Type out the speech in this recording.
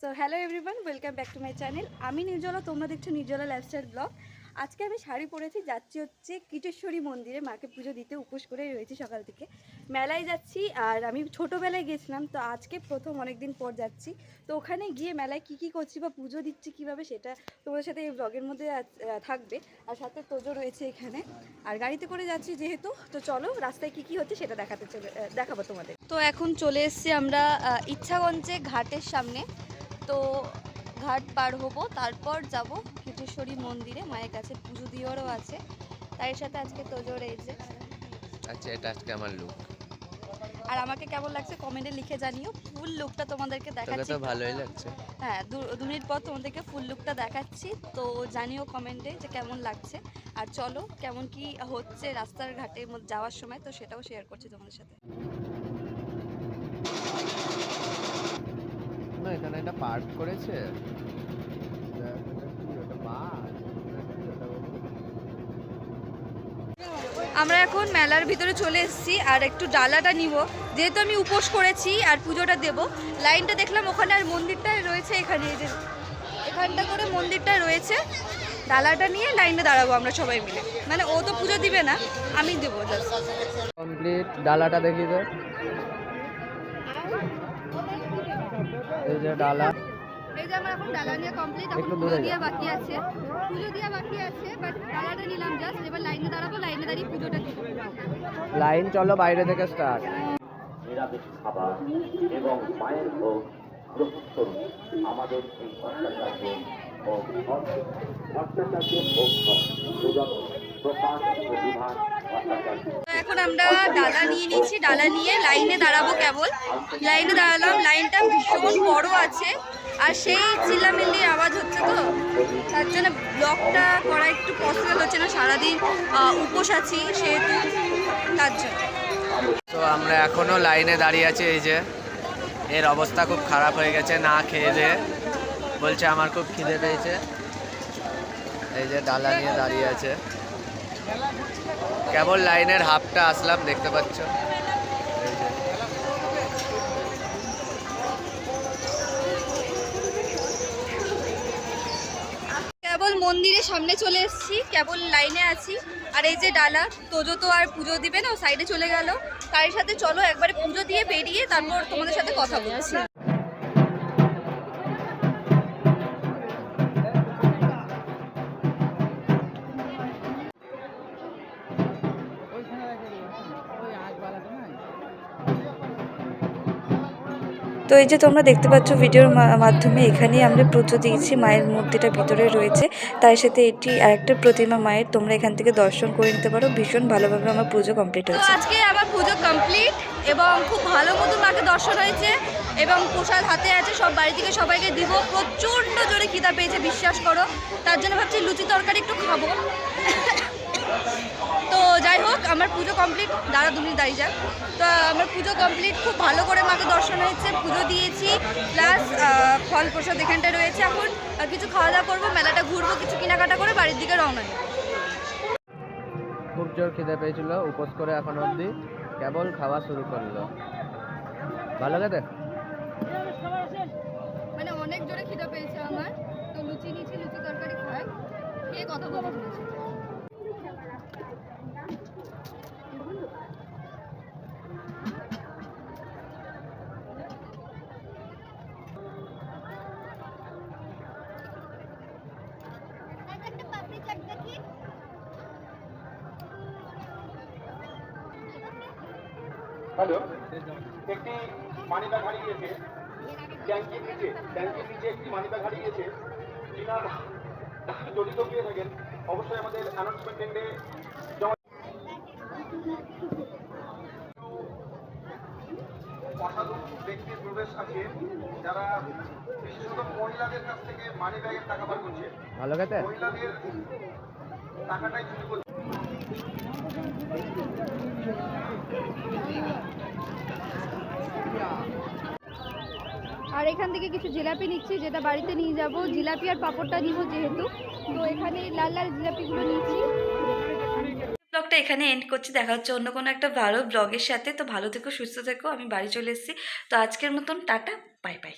So hello everyone welcome back to my channel আমি নির্জলা, তোমরা দেখছ নির্জলা লাইফস্টাইল ব্লগ আজকে আমি শাড়ি পরেছি, যাচ্ছি হচ্ছে কিটেশ্বরী মন্দিরে, মাকে পুজো দিতে উপোস করে রয়েছি সকাল থেকে। মেলায় যাচ্ছি আর আমি ছোটোবেলায় গেছিলাম, তো আজকে প্রথম অনেক দিন পর যাচ্ছি। তো ওখানে গিয়ে মেলায় কি কি করছি বা পুজো দিচ্ছি কীভাবে সেটা তোমাদের সাথে এই ব্লগের মধ্যে থাকবে। আর সাথে তোজো রয়েছে এখানে। আর গাড়িতে করে যাচ্ছি যেহেতু, তো চলো রাস্তায় কি কি হচ্ছে সেটা দেখাতে চলে দেখাবো তোমাদের। তো এখন চলে এসেছি আমরা ইচ্ছাগঞ্জে ঘাটের সামনে। তো ঘাট পার হব তারপর যাব কিটেশ্বরী মন্দিরে মায়ের কাছে পুজো দিওয়ারও আছে। তার সাথে আজকে তোজোর এই যে। আচ্ছা এটা আজকে আমার লুক আর আমাকে কেমন লাগছে কমেন্টে লিখে জানিও ফুল লুকটা তোমাদেরকে দেখাচ্ছি তো ভালোই লাগছে। হ্যাঁ দু মিনিট পর তোমাদেরকে ফুল লুকটা দেখাচ্ছি তো জানিও কমেন্টে যে কেমন লাগছে। আর চলো কেমন কি হচ্ছে রাস্তার ঘাটে যাওয়ার সময় তো সেটাও শেয়ার করছি তোমাদের সাথে। এখানে পার্ক করেছে? এটা? আমরা এখন মেলার ভিতরে চলে এসেছি আর একটু ডালাটা নিব। যেহেতু আমি উপোস করেছি আর পুজোটা দেব লাইনটা দেখলাম ওখানে আর মন্দিরটা রয়েছে এখানে এই যে এখানটা করে মন্দিরটা রয়েছে। ডালাটা নিয়ে লাইনে দাঁড়াবো আমরা সবাই মিলে। মানে ও তো পুজো দিবে না আমি দেবো কমপ্লিট ডালাটা দেখি তো। এই যে ডালা। এই যে আমার এখন ডালা নিয়ে কমপ্লিট এখন পুজো দেওয়া বাকি আছে। পুজো দেওয়া বাকি আছে বাট ডালাটা নিলাম জাস্ট এবার লাইনে দাঁড়াবো লাইনে দাঁড়িয়ে পুজোটা দিব লাইন চলো বাইরে থেকে স্টার্ট নিরামিষ খাবার এবং মায়ের ভোগ গ্রহণ করুন আমাদের এই ভট্টাচার্য ও ভট্টাচার্য ভোগ প্রকাশ তো এখন আমরা ডালা নিয়ে নিচ্ছি, ডালা নিয়ে লাইনে দাঁড়াবো কেবল। লাইনে দাঁড়ালাম, লাইনটা ভীষণ বড় আছে, আর সেই চিল্লামিল্লির আওয়াজ হচ্ছে তো, তার জন্য ব্লগটা করা একটু পসিবল হচ্ছে না, সারাদিন উপোস আছি সেহেতু তার জন্য। তো আমরা এখনও লাইনে দাঁড়িয়ে আছি, এই যে, এর অবস্থা খুব খারাপ হয়ে গেছে, না খেয়ে দিয়ে। বলছে আমার খুব খিদে পেয়েছে, এই যে ডালা নিয়ে দাঁড়িয়ে আছে। কেবল লাইনের হাফটা আসলাম, দেখতে পাচ্ছ। কেবল মন্দিরের সামনে চলে এসেছি, কেবল লাইনে আছি। আর এই যে ডালা, তোজো তো আর পুজো দিবে না সাইডে চলে গেল। তার সাথে চলো, একবারে পুজো দিয়ে বেরিয়ে তারপর তোমাদের সাথে কথা বলছি। তো এই যে তোমরা দেখতে পাচ্ছ ভিডিওর মাধ্যমে এখানেই আমরা পুজো দিয়েছি মায়ের মূর্তিটা ভিতরে রয়েছে। তার সাথে এটি আরেকটা প্রতিমা মায়ের, তোমরা এখান থেকে দর্শন করে নিতে পারো। ভীষণ ভালোভাবে আমার পুজো কমপ্লিট হয়েছে। আজকে আমার পুজো কমপ্লিট এবং খুব ভালো মতো মাকে দর্শন হয়েছে এবং প্রসাদ হাতে আছে, সব বাড়ি থেকে সবাইকে দিব। প্রচণ্ড জোরে খিদা পেয়েছে, বিশ্বাস করো। তার জন্য ভাবছি লুচি তরকারি একটু খাব। তো যাই হোক আমার পুজো কমপ্লিট দাঁড়া দু মিনিট দাঁড়িয়ে যাক। তো আমার পুজো কমপ্লিট খুব ভালো করে মাকে দর্শন হয়েছে পুজো দিয়েছি। প্লাস ফল প্রসাদ এখানটায় রয়েছে এখন। আহ, কিছু খাওয়া দাওয়া করব মেলাটা ঘুরবো কিছু কেনাকাটা করে বাড়ির দিকে রওনা দেবো। খুব জোর খিদে পেয়েছিল উপোস করে এখন অবধি কেবল খাওয়া শুরু করল। ভালো খেতে মানে অনেক জোরে খিদা পেয়েছে আমার। তো লুচি নিয়েছি লুচি তরকারি খাই। খেয়ে কথা বলতে হ্যালো একটি মানিব্যাগ হারিয়েছে। ট্যাঙ্কির নিচে ট্যাঙ্কির নিচে একটি মানিব্যাগ হারিয়েছে। যিনার জড়িত হয়ে থাকেন অবশ্যই আমাদের অ্যানাউন্সমেন্ট এন্ডে অসাধু ব্যক্তির প্রবেশ আছে যারা বিশেষত মহিলাদের কাছ থেকে মানি ব্যাগের টাকা বার করছে। মহিলাদের টাকাটাই চুরি করছে। আর এখান থেকে কিছু জিলাপি নিচ্ছি, যেটা বাড়িতে নিয়ে যাব। জিলাপি আর পাঁপড়টা নিব যেহেতু। তো এখানে লাল লাল জিলাপিগুলো নিচ্ছি। ব্লগটা এখানে এন্ড করছি। দেখা হচ্ছে অন্য কোনো একটা ভালো ব্লগের সাথে। তো ভালো থেকো, সুস্থ থেকো। আমি বাড়ি চলে এসেছি। তো আজকের মতন টাটা। Bye bye.